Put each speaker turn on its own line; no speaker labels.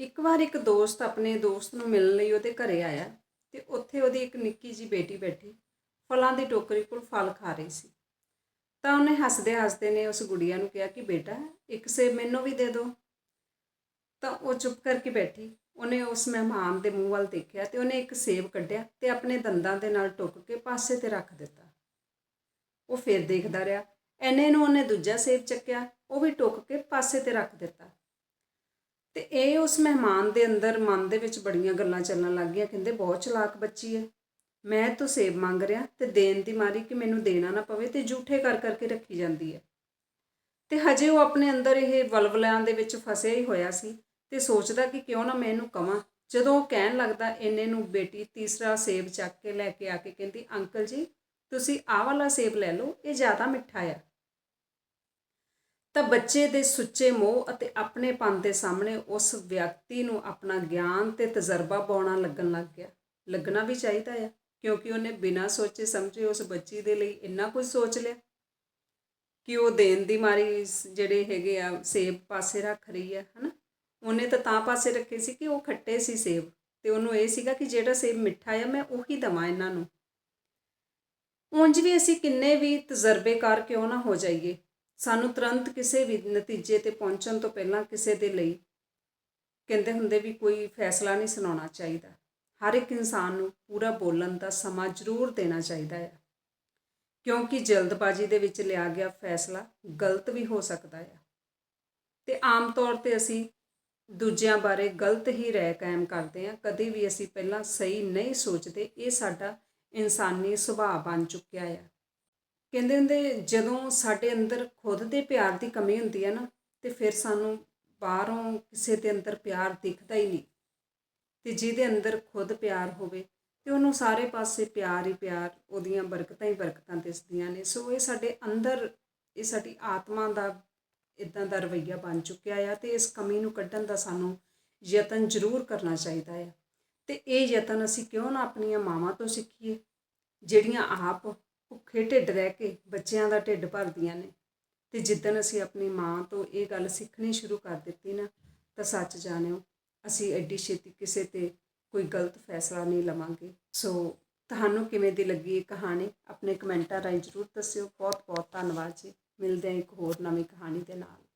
ਇੱਕ ਵਾਰ ਇੱਕ ਦੋਸਤ ਆਪਣੇ ਦੋਸਤ ਨੂੰ ਮਿਲਣ ਲਈ ਉਹਦੇ ਘਰੇ ਆਇਆ ਤੇ ਉੱਥੇ ਉਹਦੀ ਇੱਕ ਨਿੱਕੀ ਜੀ ਬੇਟੀ ਬੈਠੀ, ਫਲਾਂ ਦੀ ਟੋਕਰੀ ਕੋਲ ਫਲ ਖਾ ਰਹੀ ਸੀ। ਤਾਂ ਉਹਨੇ ਹੱਸਦੇ ਹੱਸਦੇ ਨੇ ਉਸ ਗੁੜੀਆ ਨੂੰ ਕਿਹਾ ਕਿ ਬੇਟਾ, ਇੱਕ ਸੇਬ ਮੈਨੂੰ ਵੀ ਦੇ ਦਿਓ ਤਾਂ ਉਹ ਚੁੱਪ ਕਰਕੇ ਬੈਠੀ। ਉਹਨੇ ਉਸ ਮਹਿਮਾਨ ਦੇ ਮੂੰਹ ਵੱਲ ਦੇਖਿਆ ਤੇ ਉਹਨੇ ਇੱਕ ਸੇਬ ਕੱਢਿਆ ਤੇ ਆਪਣੇ ਦੰਦਾਂ ਦੇ ਨਾਲ ਟੁੱਕ ਕੇ ਪਾਸੇ ਤੇ ਰੱਖ ਦਿੱਤਾ। ਉਹ ਫਿਰ ਦੇਖਦਾ ਰਿਹਾ। ਐਨੇ ਨੂੰ ਉਹਨੇ ਦੂਜਾ ਸੇਬ ਚੱਕਿਆ, ਉਹ ਵੀ ਟੁੱਕ ਕੇ ਪਾਸੇ ਤੇ ਰੱਖ ਦਿੱਤਾ। ਤੇ ਇਹ ਉਸ ਮਹਿਮਾਨ ਦੇ ਅੰਦਰ ਮਨ ਦੇ ਵਿੱਚ ਬੜੀਆਂ ਗੱਲਾਂ ਚੱਲਣ ਲੱਗ ਗਈਆਂ, ਕਹਿੰਦੇ ਬਹੁਤ ਚਲਾਕ ਬੱਚੀ ਹੈ ਮੈਂ ਤੋਂ ਸੇਬ ਮੰਗ ਰਿਹਾ ਤੇ ਦੇਣ ਦੀ ਮਾਰੀ ਕਿ ਮੈਨੂੰ ਦੇਣਾ ਨਾ ਪਵੇ ਤੇ ਝੂਠੇ ਕਰ ਕਰਕੇ ਰੱਖੀ ਜਾਂਦੀ ਹੈ ਤੇ ਹਜੇ ਉਹ ਆਪਣੇ ਅੰਦਰ ਇਹ ਵਲਵਲਿਆਂ ਦੇ ਵਿੱਚ ਫਸਿਆ ਹੀ ਹੋਇਆ ਸੀ ਤੇ ਸੋਚਦਾ ਕਿ ਕਿਉਂ ਨਾ ਮੈਂ ਇਹਨੂੰ ਕਵਾਂ। ਜਦੋਂ ਉਹ ਕਹਿਣ ਲੱਗਦਾ ਇੰਨੇ ਨੂੰ ਬੇਟੀ ਤੀਸਰਾ ਸੇਬ ਚੱਕ ਕੇ ਲੈ ਕੇ ਆ ਕੇ ਕਹਿੰਦੀ, ਅੰਕਲ ਜੀ, ਤੁਸੀਂ ਆਹ ਵਾਲਾ ਸੇਬ ਲੈ ਲਓ, ਇਹ ਜ਼ਿਆਦਾ ਮਿੱਠਾ ਆ। ਤਾਂ ਬੱਚੇ ਦੇ ਸੁੱਚੇ ਮੋਹ ਅਤੇ ਆਪਣੇ ਪਨ ਦੇ ਸਾਹਮਣੇ ਉਸ ਵਿਅਕਤੀ ਨੂੰ ਆਪਣਾ ਗਿਆਨ ਤੇ ਤਜਰਬਾ ਪਾਉਣਾ ਲੱਗਣ ਲੱਗ ਗਿਆ। ਲੱਗਣਾ ਵੀ ਚਾਹੀਦਾ ਆ, ਕਿਉਂਕਿ ਉਹਨੇ ਬਿਨਾਂ ਸੋਚੇ ਸਮਝੇ ਉਸ ਬੱਚੀ ਦੇ ਲਈ ਇੰਨਾ ਕੁਝ ਸੋਚ ਲਿਆ ਕਿ ਉਹ ਦੇਣ ਦੀ ਮਾਰੀ ਜਿਹੜੇ ਹੈਗੇ ਆ, ਸੇਬ ਪਾਸੇ ਰੱਖ ਰਹੀ ਆ, ਹਨਾ? ਉਹਨੇ ਤਾਂ ਤਾਂ ਪਾਸੇ ਰੱਖੇ ਸੀ ਕਿ ਉਹ ਖੱਟੇ ਸੀ ਸੇਬ ਤੇ ਉਹਨੂੰ ਇਹ ਸੀਗਾ ਕਿ ਜਿਹੜਾ ਸੇਬ ਮਿੱਠਾ ਆ, ਮੈਂ ਉਹੀ ਦਵਾਂ ਇਹਨਾਂ ਨੂੰ। ਉਂਝ ਵੀ ਅਸੀਂ ਕਿੰਨੇ ਵੀ ਤਜਰਬੇਕਾਰ ਕਿਉਂ ਨਾ ਹੋ ਜਾਈਏ। ਸਾਨੂੰ ਤੁਰੰਤ ਕਿਸੇ ਵੀ ਨਤੀਜੇ ਤੇ ਪਹੁੰਚਣ ਤੋਂ ਪਹਿਲਾਂ ਕਿਸੇ ਦੇ ਲਈ ਕਹਿੰਦੇ ਹੁੰਦੇ ਵੀ ਕੋਈ ਫੈਸਲਾ ਨਹੀਂ ਸੁਣਾਉਣਾ ਚਾਹੀਦਾ। ਹਰ ਇੱਕ ਇਨਸਾਨ ਨੂੰ ਪੂਰਾ ਬੋਲਣ ਦਾ ਸਮਾਂ ਜ਼ਰੂਰ ਦੇਣਾ ਚਾਹੀਦਾ ਹੈ। ਕਿਉਂਕਿ ਜਲਦਬਾਜ਼ੀ ਦੇ ਵਿੱਚ ਲਿਆ ਗਿਆ ਫੈਸਲਾ ਗਲਤ ਵੀ ਹੋ ਸਕਦਾ ਹੈ। ਤੇ ਆਮ ਤੌਰ ਤੇ ਅਸੀਂ ਦੂਜਿਆਂ ਬਾਰੇ ਗਲਤ ਹੀ ਰਾਏ ਕਾਇਮ ਕਰਦੇ ਹਾਂ। ਕਦੇ ਵੀ ਅਸੀਂ ਪਹਿਲਾਂ ਸਹੀ ਨਹੀਂ ਸੋਚਦੇ। ਇਹ ਸਾਡਾ ਇਨਸਾਨੀ ਸੁਭਾਅ ਬਣ ਚੁੱਕਿਆ ਹੈ। ਕਹਿੰਦੇ ਹੁੰਦੇ ਜਦੋਂ ਸਾਡੇ ਅੰਦਰ ਖੁਦ ਦੇ ਪਿਆਰ ਦੀ ਕਮੀ ਹੁੰਦੀ ਹੈ ਨਾ, ਤੇ ਫਿਰ ਸਾਨੂੰ ਬਾਹਰੋਂ ਕਿਸੇ ਦੇ ਅੰਦਰ ਪਿਆਰ ਦਿਖਦਾ ਹੀ ਨਹੀਂ। ਤੇ ਜਿਹਦੇ ਅੰਦਰ ਖੁਦ ਪਿਆਰ ਹੋਵੇ, ਤੇ ਉਹਨੂੰ ਸਾਰੇ ਪਾਸੇ ਪਿਆਰ ਹੀ ਪਿਆਰ, ਉਹਦੀਆਂ ਬਰਕਤਾਂ ਹੀ ਬਰਕਤਾਂ ਦਿਸਦੀਆਂ ਨੇ। ਸੋ ਇਹ ਸਾਡੇ ਅੰਦਰ, ਇਹ ਸਾਡੀ ਆਤਮਾ ਦਾ ਇਦਾਂ ਦਾ ਰਵਈਆ ਬਣ ਚੁੱਕਿਆ ਆ, ਤੇ ਇਸ ਕਮੀ ਨੂੰ ਕੱਢਣ ਦਾ ਸਾਨੂੰ ਯਤਨ ਜ਼ਰੂਰ ਕਰਨਾ ਚਾਹੀਦਾ ਆ। ਤੇ ਇਹ ਯਤਨ ਅਸੀਂ ਕਿਉਂ ਨਾ ਆਪਣੀਆਂ ਮਾਵਾਂ ਤੋਂ ਸਿੱਖੀਏ, ਜਿਹੜੀਆਂ ਆਪ ਭੁੱਖੇ ਢਿੱਡ ਰਹਿ ਕੇ ਬੱਚਿਆਂ ਦਾ ਢਿੱਡ ਭਰਦੀਆਂ ਨੇ। ਤੇ ਜਿੱਦਣ ਅਸੀਂ ਆਪਣੀ ਮਾਂ ਤੋਂ ਇਹ ਗੱਲ ਸਿੱਖਣੀ ਸ਼ੁਰੂ ਕਰ ਦਿੱਤੀ ਨਾ, ਤਾਂ ਸੱਚ ਜਾਣਿਓ, ਅਸੀਂ ਐਡੀ ਛੇਤੀ ਕਿਸੇ ਤੇ ਕੋਈ ਗਲਤ ਫੈਸਲਾ ਨਹੀਂ ਲਵਾਂਗੇ। ਸੋ ਤੁਹਾਨੂੰ ਕਿਵੇਂ ਦੀ ਲੱਗੀ ਇਹ ਕਹਾਣੀ, ਆਪਣੇ ਕਮੈਂਟਾਂ ਰਾਹੀਂ ਜ਼ਰੂਰ ਦੱਸਿਓ। ਬਹੁਤ ਬਹੁਤ ਧੰਨਵਾਦ ਜੀ। ਮਿਲਦੇ ਹਾਂ ਇੱਕ ਹੋਰ ਨਵੀਂ ਕਹਾਣੀ ਦੇ ਨਾਲ।